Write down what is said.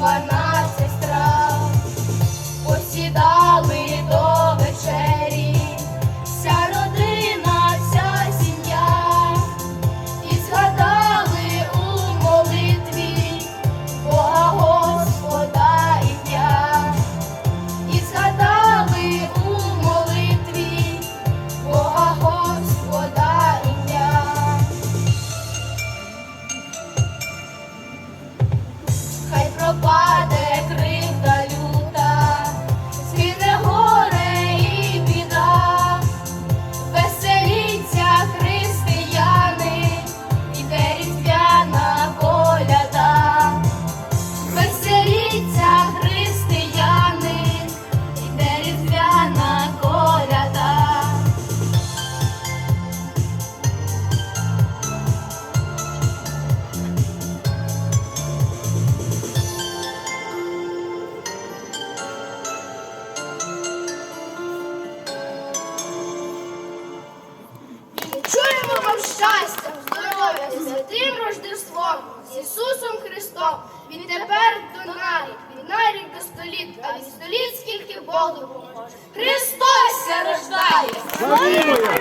one. Щастя, здоров'я, святим Рождеством, з Ісусом Христом. Він тепер до нарік, від нарік до століт, а від століт скільки Богу поможе. Христос рождає!